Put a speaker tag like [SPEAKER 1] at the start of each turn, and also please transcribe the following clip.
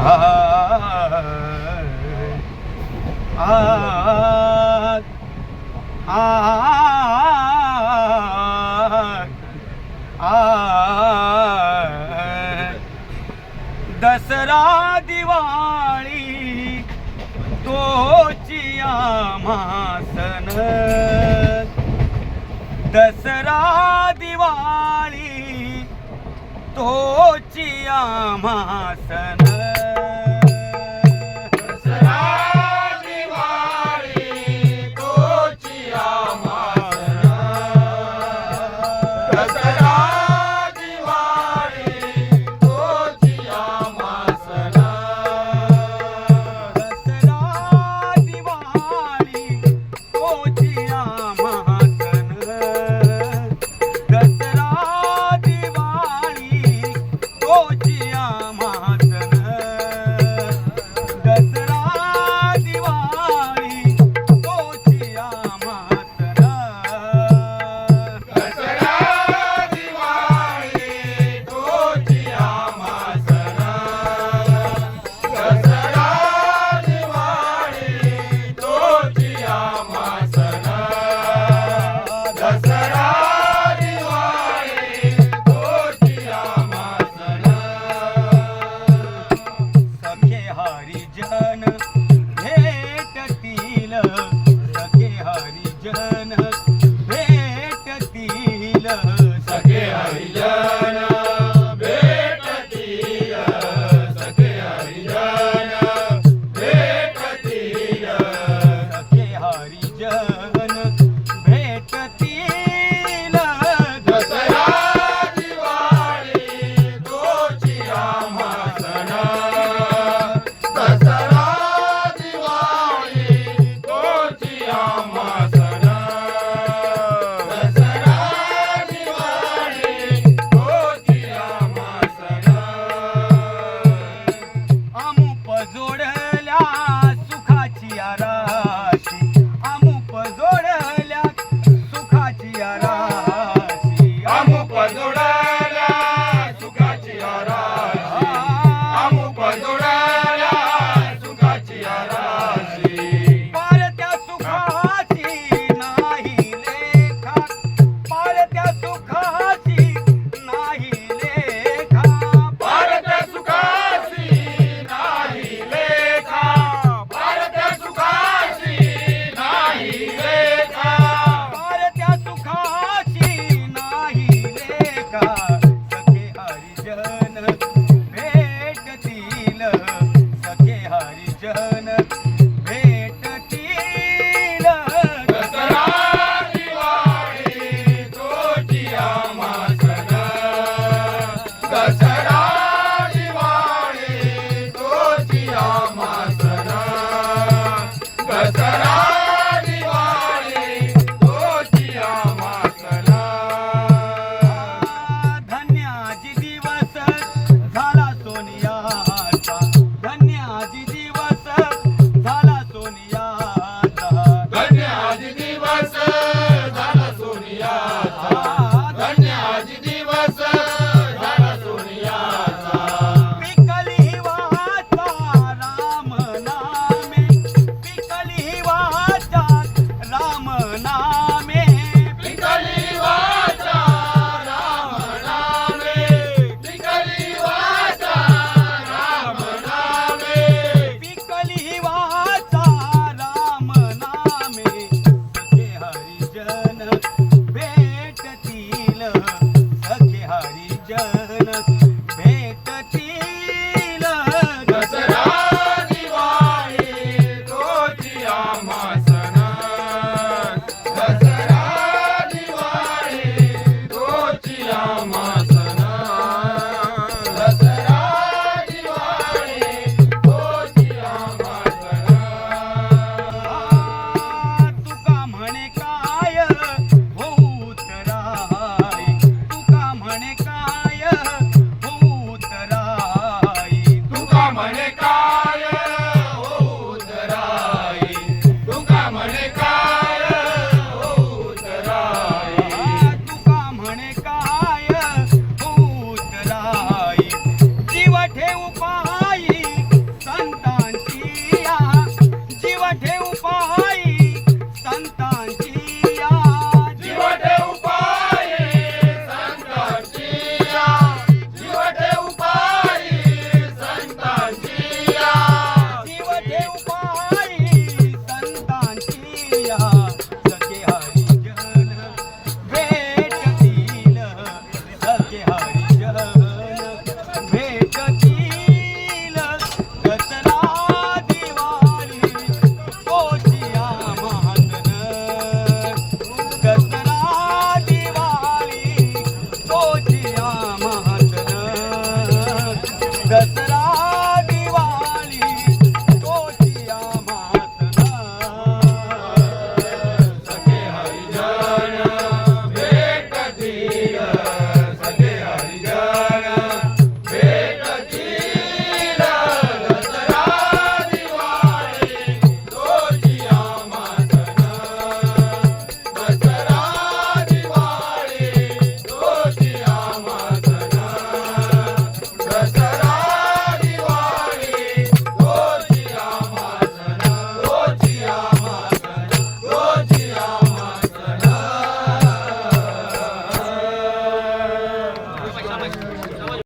[SPEAKER 1] आज आज आज दसरा दिवाळी तोची आमासन दसरा दिवाळी तोची आमासन हरिजन